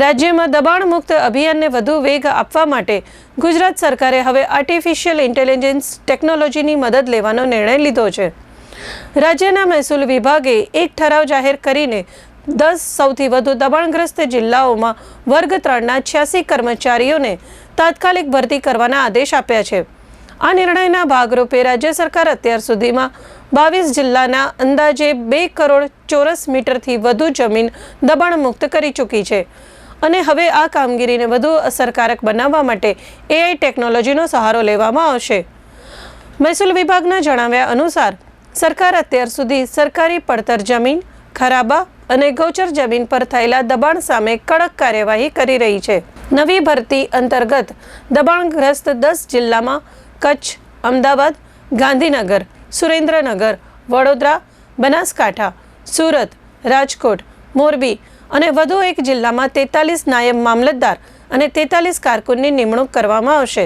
રાજ્યમાં દબાણ મુક્ત અભિયાનને વધુ વેગ આપવા માટે ગુજરાત સરકારે હવે આર્ટિફિશિયલ ઇન્ટેલિજન્સ ટેકનોલોજીની મદદ લેવાનો નિર્ણય લીધો છે. રાજ્યના મહેસૂલ વિભાગે એક ઠરાવ જાહેર કરીને દસ સૌથી વધુ દબાણગ્રસ્ત જિલ્લાઓમાં વર્ગ ત્રણના છ્યાસી કર્મચારીઓને તાત્કાલિક ભરતી કરવાના આદેશ આપ્યા છે. આ નિર્ણયના ભાગરૂપે રાજ્ય સરકાર અત્યાર સુધીમાં બાવીસ જિલ્લાના અંદાજે બે કરોડ ચોરસ મીટરથી વધુ જમીન દબાણ મુક્ત કરી ચૂકી છે. અને હવે આ કામગીરીને વધુ અસરકારક બનાવવા માટે એઆઈ ટેકનોલોજીનો સહારો લેવામાં આવશે. મહેસૂલ વિભાગના જણાવ્યા અનુસાર, સરકાર અત્યાર સુધી સરકારી પડતર જમીન, ખરાબા અને ગૌચર જમીન પર થયેલા દબાણ સામે કડક કાર્યવાહી કરી રહી છે. નવી ભરતી અંતર્ગત દબાણગ્રસ્ત દસ જિલ્લામાં કચ્છ, અમદાવાદ, ગાંધીનગર, સુરેન્દ્રનગર, વડોદરા, બનાસકાંઠા, સુરત, રાજકોટ, મોરબી અને વધુ એક જિલ્લામાં તેતાલીસ નાયબ મામલતદાર અને તેતાલીસ કારકુનની નિમણૂક કરવામાં આવશે.